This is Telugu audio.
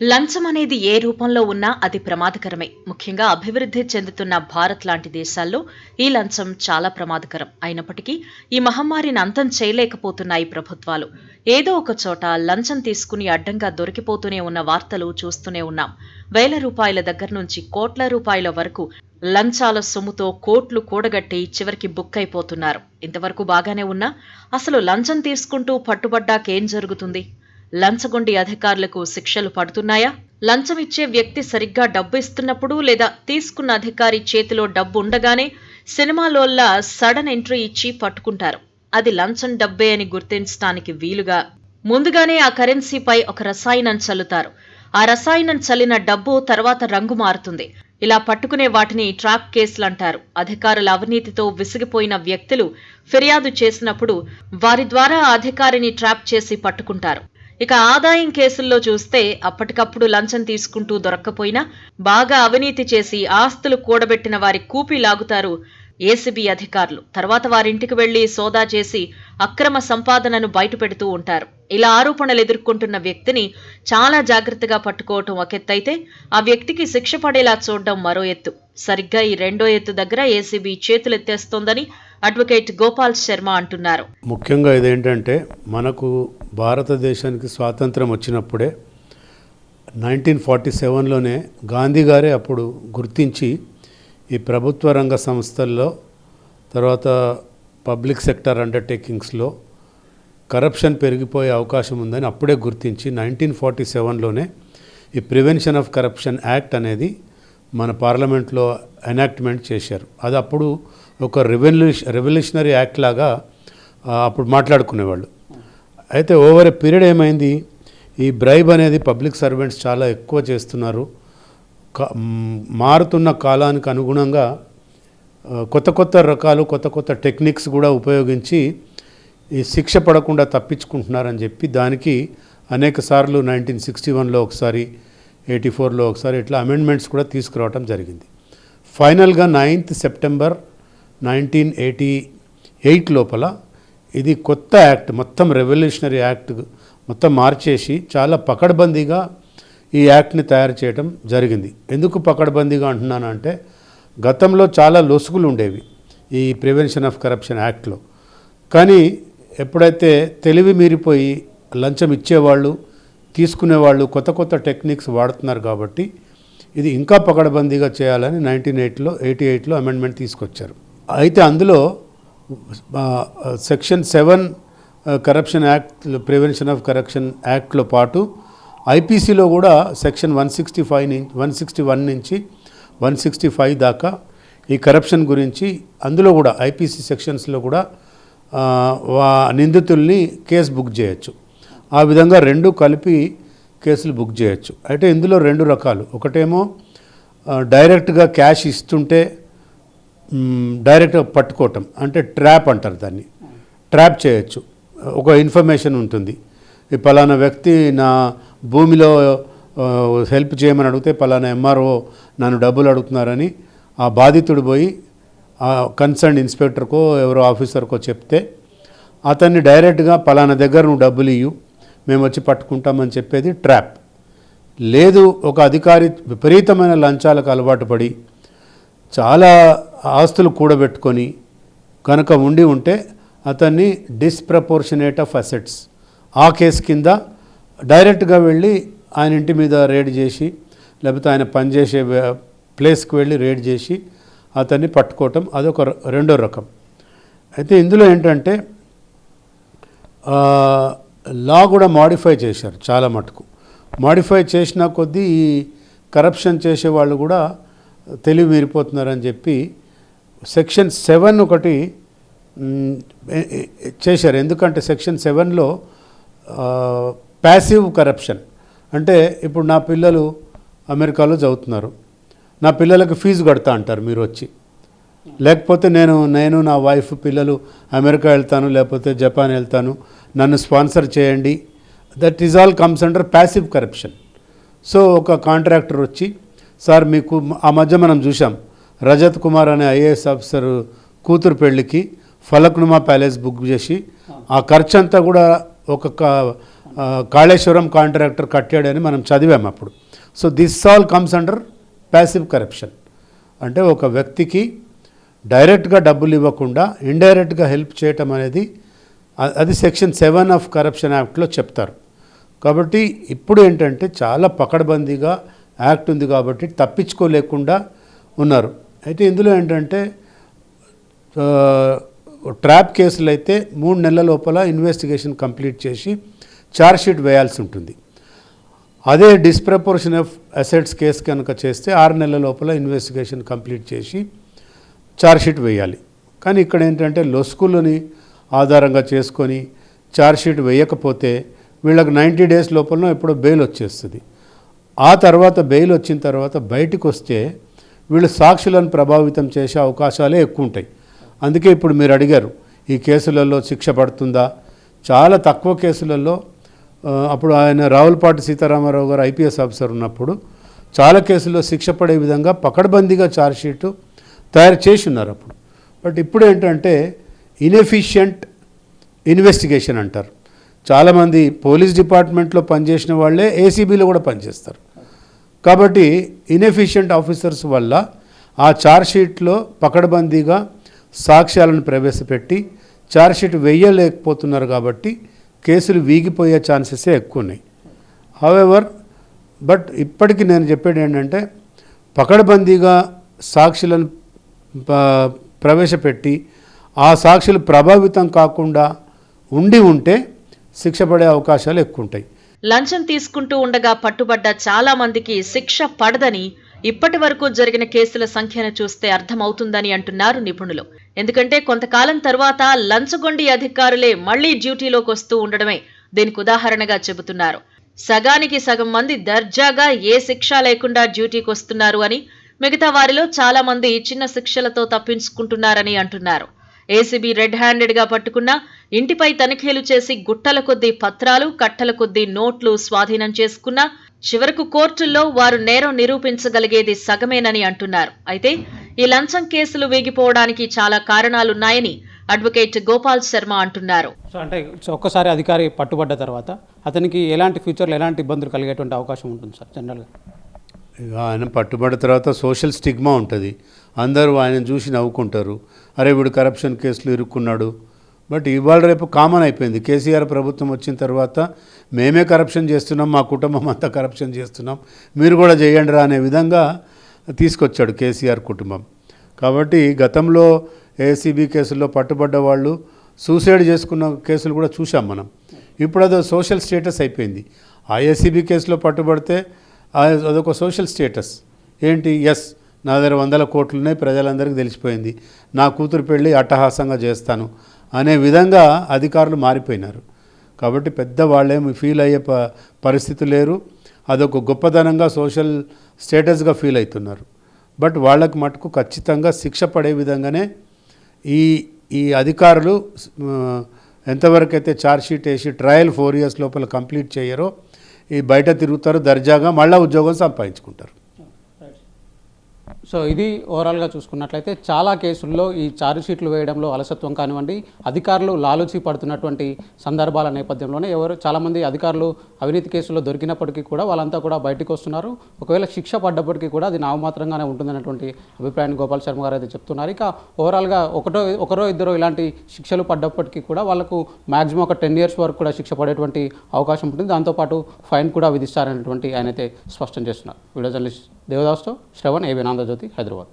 లంచం అనేది ఏ రూపంలో ఉన్నా అది ప్రమాదకరమే. ముఖ్యంగా అభివృద్ధి చెందుతున్న భారత్ లాంటి దేశాల్లో ఈ లంచం చాలా ప్రమాదకరం. అయినప్పటికీ ఈ మహమ్మారిని అంతం చేయలేకపోతున్నాయి ప్రభుత్వాలు. ఏదో ఒక చోట లంచం తీసుకుని అడ్డంగా దొరికిపోతూనే ఉన్న వార్తలు చూస్తూనే ఉన్నాం. వేల రూపాయల దగ్గర నుంచి కోట్ల రూపాయల వరకు లంచాల సొమ్ముతో కోట్లు కూడగట్టి చివరికి బుక్ అయిపోతున్నారు. ఇంతవరకు బాగానే ఉన్నా అసలు లంచం తీసుకుంటూ పట్టుబడ్డాకేం జరుగుతుంది? లంచగొండి అధికారులకు శిక్షలు పడుతున్నాయా? లంచం ఇచ్చే వ్యక్తి సరిగ్గా డబ్బు ఇస్తున్నప్పుడు లేదా తీసుకున్న అధికారి చేతిలో డబ్బు ఉండగానే సినిమాలోల్లా సడన్ ఎంట్రీ ఇచ్చి పట్టుకుంటారు. అది లంచం డబ్బే అని గుర్తించడానికి వీలుగా ముందుగానే ఆ కరెన్సీపై ఒక రసాయనం చల్లుతారు. ఆ రసాయనం చల్లిన డబ్బు తర్వాత రంగు మారుతుంది. ఇలా పట్టుకునే వాటిని ట్రాప్ కేసులు అంటారు అధికారుల అవినీతితో విసిగిపోయిన వ్యక్తులు ఫిర్యాదు చేసినప్పుడు వారి ద్వారా అధికారిని ట్రాప్ చేసి పట్టుకుంటారు. ఇక ఆదాయం కేసుల్లో చూస్తే అప్పటికప్పుడు లంచం తీసుకుంటూ దొరక్కపోయినా బాగా అవినీతి చేసి ఆస్తులు కూడబెట్టిన వారి కూపి లాగుతారు ఏసీబీ అధికారులు. తర్వాత వారింటికి వెళ్ళి సోదా చేసి అక్రమ సంపాదనను బయటపెడుతూ ఉంటారు. ఇలా ఆరోపణలు ఎదుర్కొంటున్న వ్యక్తిని చాలా జాగ్రత్తగా పట్టుకోవటం ఒక ఎత్తైతే ఆ వ్యక్తికి శిక్ష పడేలా చూడడం మరో ఎత్తు. సరిగ్గా ఈ రెండో ఎత్తు దగ్గర ఏసీబీ చేతులెత్తేస్తోందని అడ్వకేట్ గోపాల్ శర్మ అంటున్నారు. ముఖ్యంగా ఇదేంటంటే మనకు భారతదేశానికి స్వాతంత్రం వచ్చినప్పుడే నైన్టీన్ ఫార్టీ సెవెన్లోనే గాంధీ గారే అప్పుడు గుర్తించి ఈ ప్రభుత్వ రంగ సంస్థల్లో తర్వాత పబ్లిక్ సెక్టర్ అండర్టేకింగ్స్లో కరప్షన్ పెరిగిపోయే అవకాశం ఉందని అప్పుడే గుర్తించి నైన్టీన్ ఫార్టీ సెవెన్లోనే ఈ ప్రివెన్షన్ ఆఫ్ కరప్షన్ యాక్ట్ అనేది మన పార్లమెంట్లో ఎనాక్ట్మెంట్ చేశారు. అది అప్పుడు ఒక రెవల్యూష రెవల్యూషనరీ యాక్ట్ లాగా అప్పుడు మాట్లాడుకునేవాళ్ళు. అయితే ఓవర్ ఎ పీరియడ్ ఏమైంది? ఈ బ్రైబ్ అనేది పబ్లిక్ సర్వెంట్స్ చాలా ఎక్కువ చేస్తున్నారు. క- మారుతున్న కాలానికి అనుగుణంగా కొత్త కొత్త రకాలు కొత్త కొత్త టెక్నిక్స్ కూడా ఉపయోగించి ఈ శిక్ష పడకుండా తప్పించుకుంటున్నారని చెప్పి దానికి అనేక సార్లు నైన్టీన్ సిక్స్టీ వన్లో ఒకసారి ఎయిటీ ఫోర్లో ఒకసారి ఇట్లా అమెండ్మెంట్స్ కూడా తీసుకురావటం జరిగింది. ఫైనల్గా ninth September nineteen eighty eight లోపల ఇది కొత్త యాక్ట్ మొత్తం రెవల్యూషనరీ యాక్ట్ మొత్తం మార్చేసి చాలా పకడ్బందీగా ఈ యాక్ట్ని తయారు చేయడం జరిగింది. ఎందుకు పకడ్బందీగా అంటున్నానంటే గతంలో చాలా లొసుగులు ఉండేవి ఈ ప్రివెన్షన్ ఆఫ్ కరప్షన్ యాక్ట్లో కానీ ఎప్పుడైతే తెలివి మీరిపోయి లంచం ఇచ్చేవాళ్ళు తీసుకునే వాళ్ళు కొత్త కొత్త టెక్నిక్స్ వాడుతున్నారు కాబట్టి ఇది ఇంకా పకడబందీగా చేయాలని నైన్టీన్ ఎయిట్లో ఎయిటీ ఎయిట్లో అమెండ్మెంట్ తీసుకొచ్చారు. అయితే అందులో section seven corruption act prevention of corruption యాక్ట్లో పాటు ఐపీసీలో కూడా సెక్షన్ వన్ సిక్స్టీ ఫైవ్ నుంచి వన్ సిక్స్టీ వన్ నుంచి వన్ సిక్స్టీ ఫైవ్ దాకా ఈ కరప్షన్ గురించి అందులో కూడా ఐపీసీ సెక్షన్స్లో కూడా వా నిందితుల్ని కేసు బుక్ చేయొచ్చు. ఆ విధంగా రెండు కలిపి కేసులు బుక్ చేయొచ్చు. అయితే ఇందులో రెండు రకాలు. ఒకటేమో డైరెక్ట్గా క్యాష్ ఇస్తుంటే డైరెక్ట్గా పట్టుకోవటం. అంటే ట్రాప్ అంటారు దాన్ని. ట్రాప్ చేయొచ్చు. ఒక ఇన్ఫర్మేషన్ ఉంటుంది. ఈ పలానా వ్యక్తి నా భూమిలో హెల్ప్ చేయమని అడిగితే పలానా ఎంఆర్ఓ నన్ను డబ్బులు అడుగుతున్నారని ఆ బాధితుడు పోయి ఆ కన్సర్న్ ఇన్స్పెక్టర్కో ఎవరో ఆఫీసర్కో చెప్తే అతన్ని డైరెక్ట్గా పలానా దగ్గర నువ్వు డబ్బులు ఇయ్యు. మేము వచ్చి పట్టుకుంటామని చెప్పేది ట్రాప్. లేదు ఒక అధికారి విపరీతమైన లంచాలకు అలవాటు పడి చాలా ఆస్తులు కూడబెట్టుకొని కనుక ఉండి ఉంటే అతన్ని డిస్ప్రపోర్షనేట్ ఆఫ్ అసెట్స్ ఆ కేసు కింద డైరెక్ట్గా వెళ్ళి ఆయన ఇంటి మీద రేడ్ చేసి లేకపోతే ఆయన పనిచేసే ప్లేస్కి వెళ్ళి రేడ్ చేసి అతన్ని పట్టుకోవటం అదొక ర- రెండో రకం. అయితే ఇందులో ఏంటంటే లా కూడా మాడిఫై చేశారు చాలా మటుకు. మాడిఫై చేసిన కొద్దీ ఈ కరప్షన్ చేసే వాళ్ళు కూడా తెలివి మీరిపోతున్నారని చెప్పి సెక్షన్ సెవెన్ ఒకటి చేశారు. ఎందుకంటే సెక్షన్ సెవెన్లో ప్యాసివ్ కరప్షన్ అంటే ఇప్పుడు నా పిల్లలు అమెరికాలో చదువుతున్నారు. నా పిల్లలకు ఫీజు కడతా అంటారు మీరు వచ్చి. లేకపోతే నేను నేను నా వైఫ్ పిల్లలు అమెరికా వెళ్తాను లేకపోతే జపాన్ వెళ్తాను నన్ను స్పాన్సర్ చేయండి. That is all comes under passive corruption so ఒక కాంట్రాక్టర్ వచ్చి సార్ మీకు ఆ మధ్య మనం చూసాం రజత్ కుమార్ అనే ఐఏఎస్ ఆఫీసర్ కూతురు పెళ్ళికి ఫలక్నుమా ప్యాలెస్ బుక్ చేసి ఆ ఖర్చు అంతా కూడా ఒక కాళేశ్వరం కాంట్రాక్టర్ కట్టాడని మనం చదివాం అప్పుడు. So this all comes under passive corruption అంటే ఒక వ్యక్తికి డైరెక్ట్గా డబ్బులు ఇవ్వకుండా ఇండైరెక్ట్గా హెల్ప్ చేయటం అనేది అది సెక్షన్ సెవెన్ ఆఫ్ కరప్షన్ యాక్ట్లో చెప్తారు. కాబట్టి ఇప్పుడు ఏంటంటే చాలా పకడ్బందీగా యాక్ట్ ఉంది కాబట్టి తప్పించుకోలేకుండా ఉన్నారు. అయితే ఇందులో ఏంటంటే ట్రాప్ కేసులు అయితే మూడు నెలల లోపల ఇన్వెస్టిగేషన్ కంప్లీట్ చేసి ఛార్జ్షీట్ వేయాల్సి ఉంటుంది. అదే డిస్ప్రపోర్షన్ ఆఫ్ అసెట్స్ కేసు కనుక చేస్తే ఆరు నెలల లోపల ఇన్వెస్టిగేషన్ కంప్లీట్ చేసి ఛార్జ్షీట్ వేయాలి. కానీ ఇక్కడ ఏంటంటే లొసుకులని ఆధారంగా చేసుకొని ఛార్జ్షీట్ వేయకపోతే వీళ్ళకి నైంటీ డేస్ లోపల ఎప్పుడో బెయిల్ వచ్చేస్తుంది. ఆ తర్వాత బెయిల్ వచ్చిన తర్వాత బయటకు వస్తే వీళ్ళు సాక్షులను ప్రభావితం చేసే అవకాశాలే ఎక్కువ ఉంటాయి అందుకే ఇప్పుడు మీరు అడిగారు ఈ కేసులలో శిక్ష పడుతుందా? చాలా తక్కువ కేసులలో అప్పుడు ఆయన రావులపాటి సీతారామారావు గారు ఐపీఎస్ ఆఫీసర్ ఉన్నప్పుడు చాలా కేసుల్లో శిక్ష పడే విధంగా పకడ్బందీగా ఛార్జ్షీటు తయారు చేసి ఉన్నారు అప్పుడు. బట్ ఇప్పుడు ఏంటంటే ఇన్ఎఫిషియంట్ ఇన్వెస్టిగేషన్ అంటారు. చాలామంది పోలీస్ డిపార్ట్మెంట్లో పనిచేసిన వాళ్ళే ఏసీబీలో కూడా పనిచేస్తారు. కాబట్టి ఇన్ఎఫిషియంట్ ఆఫీసర్స్ వల్ల ఆ ఛార్జ్షీట్లో పకడ్బందీగా సాక్ష్యాలను ప్రవేశపెట్టి ఛార్జ్షీట్ వేయలేకపోతున్నారు కాబట్టి కేసులు వీగిపోయే ఛాన్సెసే ఎక్కువ ఉన్నాయి హవెవర్ బట్ ఇప్పటికి నేను చెప్పేది ఏంటంటే పకడ్బందీగా సాక్షులను ప్రవేశపెట్టి ఆ సాక్షులు ప్రభావితం కాకుండా ఉండి ఉంటే శిక్ష పడే అవకాశాలు ఎక్కువ ఉంటాయి లంచం తీసుకుంటూ ఉండగా పట్టుబడ్డ చాలా మందికి శిక్ష పడదని ఇప్పటి వరకు జరిగిన కేసుల సంఖ్యను చూస్తే అర్థమవుతుందని అంటున్నారు నిపుణులు. ఎందుకంటే కొంతకాలం తర్వాత లంచగొండి అధికారులే మళ్ళీ డ్యూటీలోకి వస్తూ ఉండడమే దీనికి ఉదాహరణగా చెబుతున్నారు. సగానికి సగం మంది దర్జాగా ఏ శిక్ష లేకుండా డ్యూటీకి వస్తున్నారు అని మిగతా వారిలో చాలా మంది చిన్న శిక్షలతో తప్పించుకుంటున్నారని అంటున్నారు. ఏసీబీ రెడ్ హ్యాండెడ్గా పట్టుకున్న ఇంటిపై తనిఖీలు చేసి గుట్టల కొద్దీ పత్రాలు కట్టల కొద్దీ నోట్లు స్వాధీనం చేసుకున్నా చివరకు కోర్టుల్లో వారు నేరం నిరూపించగలిగేది సగమేనని అంటున్నారు. అయితే ఈ లంచం కేసులు వేగిపోవడానికి చాలా కారణాలున్నాయని అడ్వకేట్ గోపాల్ శర్మ అంటున్నారు. అంటే ఒక్కసారి అధికారి పట్టుబడ్డ తర్వాత అతనికి ఎలాంటి ఫ్యూచర్లో ఎలాంటి ఇబ్బందులు కలిగేటువంటి అవకాశం ఉంటుంది సార్ జనరల్గా? ఆయన పట్టుబడిన తర్వాత సోషల్ స్టిగ్మా ఉంటుంది. అందరూ ఆయన చూసి నవ్వుకుంటారు. అరే వీడు కరప్షన్ కేసులు ఇరుక్కున్నాడు. బట్ ఇవాళ రేపు కామన్ అయిపోయింది. కేసీఆర్ ప్రభుత్వం వచ్చిన తర్వాత మేమే కరప్షన్ చేస్తున్నాం మా కుటుంబం అంతా కరప్షన్ చేస్తున్నాం. మీరు కూడా చేయండి రా అనే విధంగా తీసుకొచ్చాడు కేసీఆర్ కుటుంబం. కాబట్టి గతంలో ఏసీబీ కేసుల్లో పట్టుబడ్డ వాళ్ళు సూసైడ్ చేసుకున్న కేసులు కూడా చూసాం మనం. ఇప్పుడు అదో సోషల్ స్టేటస్ అయిపోయింది. ఆ ఏసీబీ కేసులో పట్టుబడితే అదొక సోషల్ స్టేటస్. ఏంటి? ఎస్. నా దగ్గర వందల కోట్లు ప్రజలందరికీ తెలిసిపోయింది. నా కూతురు పెళ్ళి అట్టహాసంగా చేస్తాను అనే విధంగా అధికారులు మారిపోయినారు. కాబట్టి పెద్ద వాళ్ళేమి ఫీల్ అయ్యే ప పరిస్థితి లేరు. అదొక గొప్పతనంగా సోషల్ స్టేటస్గా ఫీల్ అవుతున్నారు. బట్ వాళ్ళకి మటుకు ఖచ్చితంగా శిక్ష పడే విధంగానే ఈ ఈ అధికారులు ఎంతవరకైతే ఎంతవరకు అయితే ఛార్జ్షీట్ వేసి ట్రయల్ ఫోర్ ఇయర్స్ లోపల కంప్లీట్ చేయరో ఈ బయట తిరుగుతారు దర్జాగా మళ్ళీ ఉద్యోగం సంపాదించుకుంటారు. సో ఇది ఓవరాల్గా చూసుకున్నట్లయితే చాలా కేసుల్లో ఈ ఛార్జ్ షీట్లు వేయడంలో అలసత్వం కానివ్వండి అధికారులు లాలూచి పడుతున్నటువంటి సందర్భాల నేపథ్యంలోనే ఎవరు చాలామంది అధికారులు అవినీతి కేసుల్లో దొరికినప్పటికీ కూడా వాళ్ళంతా కూడా బయటకు వస్తున్నారు. ఒకవేళ శిక్ష పడ్డప్పటికీ కూడా అది నామమాత్రంగానే ఉంటుందన్నటువంటి అభిప్రాయాన్ని గోపాల్ శర్మ గారు అయితే చెప్తున్నారు. ఇక ఓవరాల్గా ఒకటో ఒకరో ఇద్దరు ఇలాంటి శిక్షలు పడ్డప్పటికీ కూడా వాళ్ళకు మ్యాక్సిమం ఒక టెన్ ఇయర్స్ వరకు కూడా శిక్ష పడేటువంటి అవకాశం ఉంటుంది. దాంతోపాటు ఫైన్ కూడా విధిస్తారనేటువంటి ఆయన అయితే స్పష్టం చేస్తున్నారు. వీడియో జర్నలిస్ట్ దేవదాస్తో శ్రవణ్ ఏబీ ఆంధ్రజ్యోతి హైదరాబాద్.